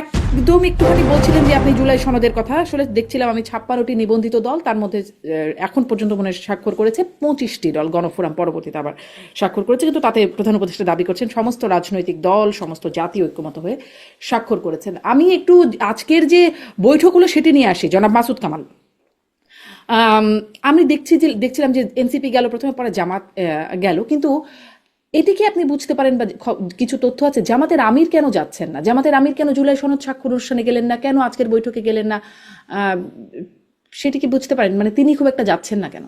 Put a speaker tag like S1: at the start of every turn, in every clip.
S1: একদম একটুখানি বলছিলেন যে আপনি জুলাই সনদের কথা। আসলে দেখছিলাম আমি ছাপ্পান্নটি নিবন্ধিত দল, তার মধ্যে এখন পর্যন্ত মনে স্বাক্ষর করেছে পঁচিশটি দল, গণফোরাম পরবর্তীতে আবার স্বাক্ষর করেছে। কিন্তু তাতে প্রধান উপদেষ্টা দাবি করছেন, সমস্ত রাজনৈতিক দল, সমস্ত জাতি ঐক্যমত হয়ে স্বাক্ষর করেছেন। আমি একটু আজকের যে বৈঠক হলো সেটি নিয়ে আসি, জনাব মাসুদ কামাল। আমি দেখছি যে, দেখছিলাম যে এনসিপি গেল, প্রথমে পরে জামাত গেল, কিন্তু এটি কি আপনি বুঝতে পারেন বা কিছু তথ্য আছে? জামাতের আমির কেন যাচ্ছেন না? জামাতের আমির কেন জুলাই সনদ স্বাক্ষর অনুষ্ঠানে গেলেন না? কেন আজকের বৈঠকে গেলেন না? আহ, সেটি কি বুঝতে পারেন? মানে তিনি খুব একটা যাচ্ছেন না কেন?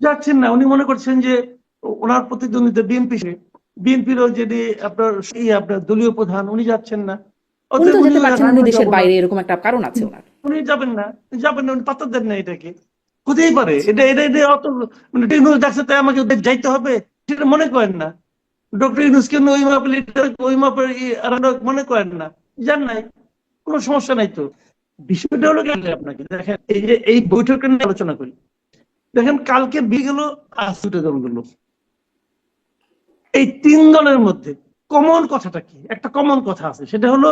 S2: যাচ্ছেন না। উনি মনে করছেন যে ওনার প্রতিদ্বন্দ্বিতা বিএনপি বিএনপিরও যদি আপনার এই আপনার দলীয় প্রধান উনি যাচ্ছেন না।
S1: উনি তো যেতে পারছেন উনি দেশের বাইরে এরকম একটা কারণ আছে ওনার।
S2: উনি যাবেন না। যাবেন না উনি পাত্তা দেন না এটাকে। হতেই পারে। এটা এটা এটা অত মানে ইউনুস ডাকছে তাই আমাকে ওদের যাইতে হবে সেটা মনে করেন না। ডক্টর ইউনুস কেন ওই মাপের leader, ওই মাপের মনে করেন না। যান নাই কোনো সমস্যা নাই তো। বিষয়টা হলো গেলে আপনাকে দেখেন এই যে এই বৈঠকটা নিয়ে আলোচনা করি। দেখেন কালকে বিগেল আজ দুটো দলগুলো এই তিন দলের মধ্যে কমন কথাটা কি? একটা কমন কথা আছে সেটা হলো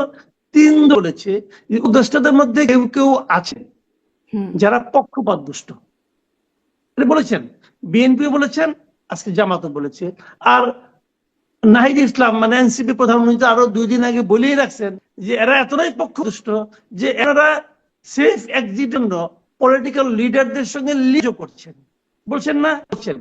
S2: তিন দলেছে উপদেষ্টাদের মধ্যে কেউ কেউ আছে যারা পক্ষপাত দুষ্ট এটা বলেছেন বিএনপি বলেছেন, আজকে জামাতও বলেছে। আর নাহিদ ইসলাম মানে এনসিপি প্রধানমন্ত্রী আরও দুই দিন আগে বলেই রাখছেন যে এরা এতটাই পক্ষদুষ্ট যে এরা সেফ এক্সিট জন্য পলিটিক্যাল লিডারদের সঙ্গে লিজ করছেন। বলছেন না, বলছেন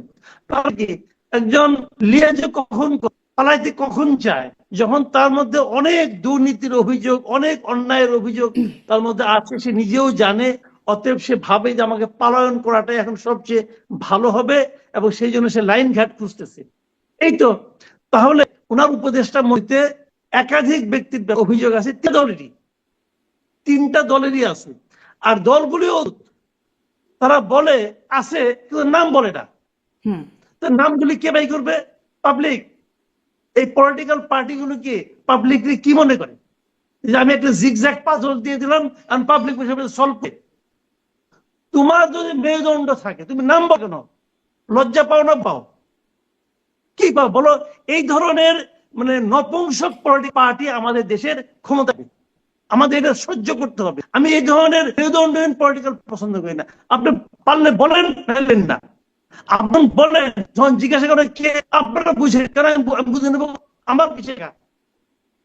S2: একজন লিয়াজ কখন পালাইতে কখন চায়? যখন তার মধ্যে অনেক দুর্নীতির অভিযোগ, অনেক অন্যায়ের অভিযোগ তার মধ্যে আছে, সে নিজেও জানে অতএব সে ভাবে যে আমাকে পালায়ন করাটাই এখন সবচেয়ে ভালো হবে এবং সেই জন্য সে লাইন ঘাট খুঁজতেছে। এই তো তাহলে ওনার উপদেষ্টা মধ্যে একাধিক ব্যক্তির অভিযোগ আছে তিন দলেরই। তিনটা দলেরই আছে। আর দলগুলিও তারা বলে আছে কিন্তু নাম বলে না।
S1: হুম।
S2: তো নামগুলি কে বাই করবে? পাবলিক। এই পলিটিক্যাল পার্টিগুলোকে পাবলিক কি মনে করে? যে আমি একটা জিগজ্যাগ পাজল দিয়ে দিলাম আর পাবলিক সলভ তোমার যদি মেরুদণ্ড থাকে, তুমি নাম বলো কেন? লজ্জা পাও না পাও? কি পাও? বলো, এই ধরনের মানে নপুংসক পার্টি আমাদের দেশের ক্ষমতা আমাদের এটা সহ্য করতে হবে। আমি এই ধরনের মেরুদণ্ডহীন পলিটিক্যাল পছন্দ করি না। আপনি পারলে বলেন পারলেন না। আপনি বলেন, যখন জিজ্ঞাসা করেন, কে আপনারা বুঝে? কেন আমি আমি বুঝে নেব? আমার কি শেখা?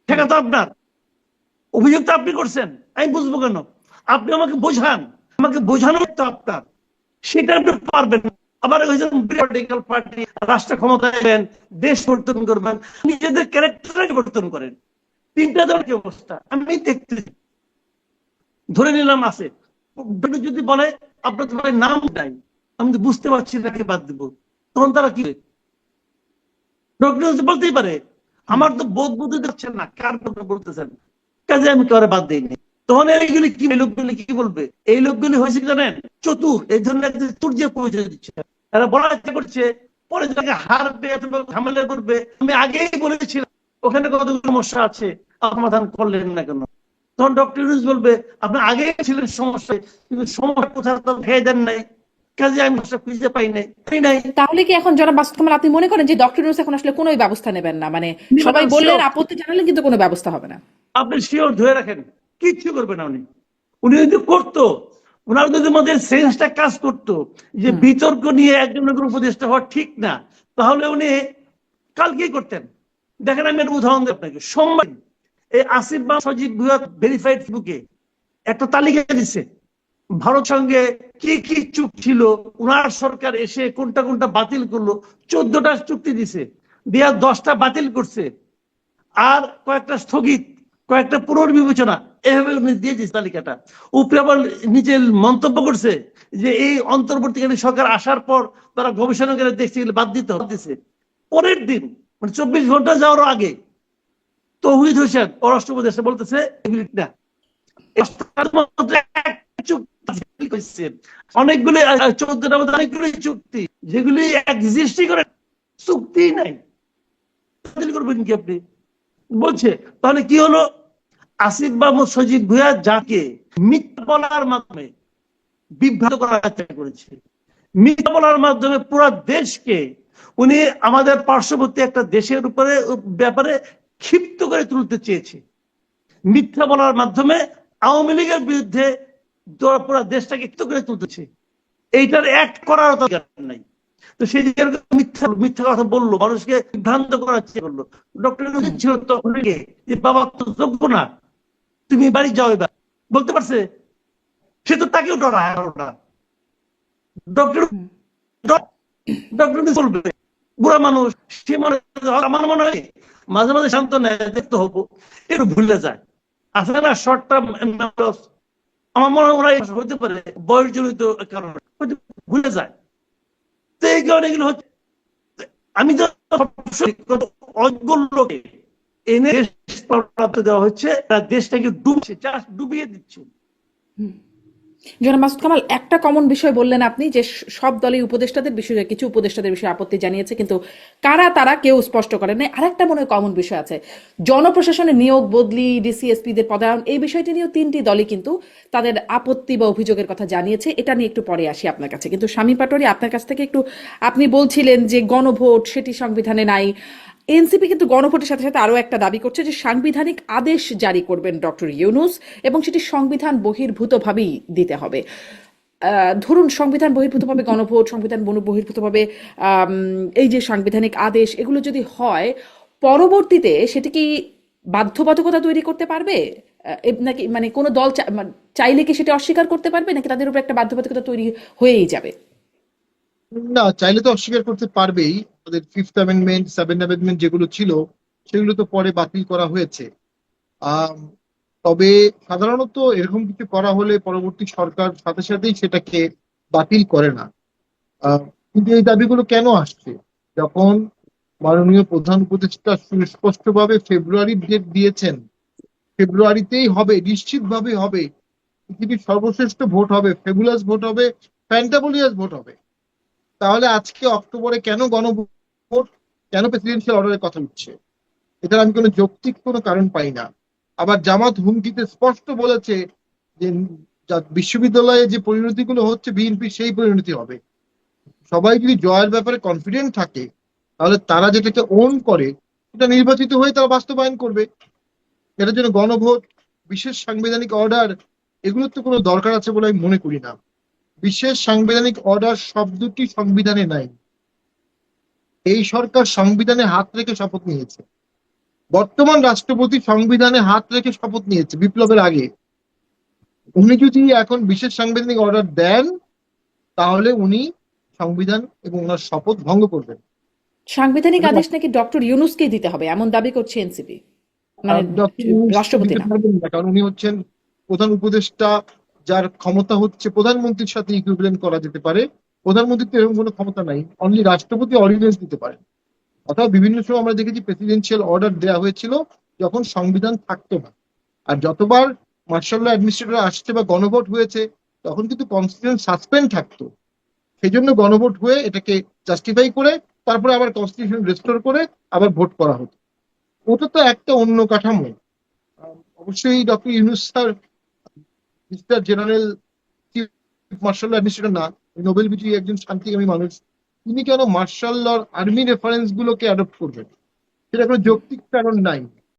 S2: শেখা তো আপনার। অভিযোগ তো আপনি করছেন। আমি বুঝব কেন? আপনি আমাকে বোঝান। আমাকে বোঝানো তো আপনার। সেটা আপনি পারবেন। আবার পলিটিক্যাল পার্টি রাষ্ট্র ক্ষমতায় এলেন দেশ পরিবর্তন করবেন, নিজেদের ক্যারেক্টার পরিবর্তন করেন। তিনটা দলের অবস্থা? আমি দেখতে ধরে নিলাম আছে। যদি বলে, আপনার তো ভাই নাম নাই, আমি বুঝতে পারছি না কে বাদ দিব। তখন তারা কি? বলতেই পারে, আমার তো বোধ বুদ্ধি যাচ্ছে না, কার কথা বলতেছেন? কাজে আমি কারে বাদ দিইনি। তখন এইগুলি কি লোকগুলি কি বলবে? এই লোকগুলি হয়েছে জানেন? চতুর। এই চতুর্যের পরিচয় দিচ্ছে। বলার চেষ্টা করছে পরে যাকে হারবে অথবা ঝামেলা করবে আমি আগেই বলেছিলাম ওখানে কত সমস্যা আছে সমাধান করলেন না কেন? তখন ডক্টর ইউনুস বলবে আপনি আগেই ছিলেন সমস্যা কিন্তু সমস্যা কোথাও তো খেয়ে দেন নাই। কাজে আমি খুঁজে পাই নাই নাই।
S1: তাহলে কি এখন মাসুদ কামাল আপনি মনে করেন যে ডক্টর ইউনূস এখন আসলে কোনো ব্যবস্থা নেবেন না? মানে সবাই বললেন আপত্তি জানালেন কিন্তু কোনো ব্যবস্থা হবে না।
S2: আপনি শিওর ধরে রাখেন। কিচ্ছু করবে না উনি। উনি যদি করতো ওনার যদি আমাদের সেন্সটা কাজ করতো যে বিতর্ক নিয়ে একজনের উপদেষ্টা হওয়া ঠিক না তাহলে উনি কালকেই করতেন। দেখেন আমি একটা উদাহরণ দিই আপনাকে। সোমবার এই আসিফ বা সজীব ভুয়া ভেরিফাইড বুকে একটা তালিকা দিচ্ছে ভারত সঙ্গে কি কি চুক্তি ছিল উনার সরকার এসে কোনটা কোনটা বাতিল করল চোদ্দটা চুক্তি দিছে দিয়া দশটা বাতিল করছে আর কয়েকটা স্থগিত। কয়েকটা পুনর্বিবেচনা এভাবে উনি দিয়ে দিয়েছে তালিকাটা। উপরে আবার নিজে মন্তব্য করছে যে এই অন্তর্বর্তীকালীন সরকার আসার পর তারা গবেষণা করে দেখছে বাদ দিতে দিছে। পরের দিন মানে চব্বিশ ঘণ্টা যাওয়ার আগে তৌহিদ হোসেন, পররাষ্ট্র উপদেষ্টা বলতেছে। অনেকগুলি চোদ্দটার মধ্যে অনেকগুলি চুক্তি, যেগুলি এক্সিস্টই করে চুক্তি নাই। করবেন কি আপনি? বলছে, তাহলে কি হলো? আসিফ বাবু সজীব ভুয়া যাকে মিথ্যা বলার মাধ্যমে বিভ্রান্ত করার চেষ্টা করেছে। মিথ্যা বলার মাধ্যমে পুরো দেশকে উনি আমাদের পার্শ্ববর্তী একটা দেশের উপরে, ব্যাপারে ক্ষিপ্ত করে তুলতে চেয়েছে। মিথ্যা বলার মাধ্যমে আওয়ামী লীগের বিরুদ্ধে পুরো দেশটাকে একটু করে তুলতেছে এইটার অ্যাক্ট করার নাই। তো সেই মিথ্যা মিথ্যা কথা বলল, মানুষকে বিভ্রান্ত করার চেষ্টা করল। ডক্টর ছিল তখন বাবা তো যোগ্য না তুমি বাড়ি যাও এবার। বলতে পারছে? সে তো তাকেও ডরায় আরও ডক্টর ডক্টর বলবে বুড়া মানুষ সে মনে আমার মনে হয় মাঝে মাঝে শান্ত নেয় দেখতে হব। একটু ভুলে যায়। আসলে না শর্ট টার্ম আমার মনে হয় হতে পারে বয়স জনিত কারণে ভুলে যায়। তো এই কারণে এগুলো হচ্ছে আমি তো অজ্ঞ লোকে এনে দেশ দেওয়া হচ্ছে, তারা দেশটাকে ডুবছে ডুবিয়ে দিচ্ছে।
S1: জনাব মাসুদ কামাল, একটা কমন বিষয় বললেন আপনি যে সব উপদেষ্টাদের বিষয়ে, কিছু উপদেষ্টাদের বিষয়ে আপত্তি জানিয়েছে, কিন্তু কারা তারা কেউ স্পষ্ট করেন নাই। আরেকটা মনে কমন বিষয় আছে। জনপ্রশাসনে নিয়োগ, বদলি ডিসিএসপি দের পদায়ন, এই বিষয়টি নিয়েও তিনটি দলই কিন্তু তাদের আপত্তি বা অভিযোগের কথা জানিয়েছে। এটা নিয়ে একটু পরে আসি আপনার কাছে। কিন্তু স্বামী পাটোয়ারি, আপনার কাছ থেকে একটু, আপনি বলছিলেন যে গণভোট, সেটি সংবিধানে নাই। এনসিপি কিন্তু গণভোটের সাথে সাথে আরও একটা দাবি করছে যে সাংবিধানিক আদেশ জারি করবেন ডক্টর ইউনুস এবং সেটি সংবিধান বহির্ভূতভাবেই দিতে হবে। ধরুন সংবিধান বহির্ভূতভাবে গণভোট, সংবিধান বহির্ভূতভাবে এই যে সাংবিধানিক আদেশ, এগুলো যদি হয়, পরবর্তীতে সেটি কি বাধ্যবাধকতা তৈরি করতে পারবে? নাকি মানে কোনো দল মানে চাইলে কি সেটা অস্বীকার করতে পারবে? নাকি তাদের উপর একটা বাধ্যবাধকতা তৈরি হয়েই যাবে?
S3: না, চাইলে তো অস্বীকার করতে পারবেই। তাদের ফিফথ অ্যামেন্ডমেন্ট সেভেন অ্যামেন্ডমেন্ট যেগুলো ছিল, সেগুলো তো পরে বাতিল করা হয়েছে। তবে সাধারণত এরকম কিছু করা হলে পরবর্তী সরকার সাথে সাথেই সেটাকে বাতিল করে না। কিন্তু এই দাবিগুলো কেন আসছে? যখন মাননীয় প্রধান উপদেষ্টা সুস্পষ্টভাবে ফেব্রুয়ারি ডেট দিয়েছেন ফেব্রুয়ারিতেই হবে নিশ্চিতভাবে হবে। পৃথিবীর সর্বশ্রেষ্ঠ ভোট হবে ফেবুলাস ভোট হবে ফ্যান্টাবুলিয়াস ভোট হবে। তাহলে আজকে অক্টোবরে কেন গণভোট? কেন প্রেসিডেন্সিয়াল অর্ডারের কথা উঠছে এটার আমি কোনো যৌক্তিক কোনো কারণ পাই না। আবার জামাত হুমকিতে স্পষ্ট বলেছে যে বিশ্ববিদ্যালয়ে যে পরিণতিগুলো হচ্ছে, বিএনপি সেই পরিণতি হবে। সবাই যদি জয়ের ব্যাপারে কনফিডেন্ট থাকে, তাহলে তারা যেটাকে ওন করে, সেটা নির্বাচিত হয়ে তারা বাস্তবায়ন করবে। এটার জন্য গণভোট, বিশেষ সাংবিধানিক অর্ডার এগুলোর তো কোনো দরকার আছে বলে আমি মনে করি না। বিশেষ সাংবিধানিক অর্ডার শব্দটি সংবিধানে নাই। এই সরকার সংবিধানে হাত রেখে শপথ নিয়েছে। বর্তমান রাষ্ট্রপতি সংবিধানে হাত রেখে শপথ নিয়েছে বিপ্লবের আগে। উনি যদি এখন বিশেষ সাংবিধানিক অর্ডার দেন তাহলে উনি সংবিধান এবং ওনার শপথ ভঙ্গ করবেন।
S1: সাংবিধানিক আদেশ নাকি ডক্টর ইউনুসকে দিতে হবে এমন দাবি করছে এনসিপি। মানে রাষ্ট্রপতি না,
S3: কারণ উনি হচ্ছেন প্রধান উপদেষ্টা যার ক্ষমতা হচ্ছে প্রধানমন্ত্রীর সাথে ইকুইভ্যালেন্ট করা যেতে পারে, প্রধানমন্ত্রীর তো এরকম কোনো ক্ষমতা নাই অনলি রাষ্ট্রপতি অর্ডিন্যান্স দিতে পারেন অথবা বিভিন্ন সময় আমরা দেখেছি প্রেসিডেন্সিয়াল অর্ডার দেওয়া হয়েছিল যখন সংবিধান থাকতো না। আর যতবার মার্শাল অ্যাডমিনিস্ট্রেটর আসছে বা গণভোট হয়েছে, তখন কিন্তু কনস্টিটিউশন সাসপেন্ড থাকতো। সেই জন্য গণভোট হয়ে এটাকে জাস্টিফাই করে, তারপরে আবার কনস্টিটিউশন রেস্টোর করে আবার ভোট করা হতো। ওটা তো একটা অন্য কাঠামো। অবশ্যই doctor Yunus sir mister general marshal administrator না নোবেল বিজয়ী একজন শান্তিকামী মানুষ, তিনি কেন মার্শাল লর আর্মি রেফারেন্স গুলোকে অ্যাডপ্ট করবেন? সেটা কোনো যৌক্তিক কারণ নাই।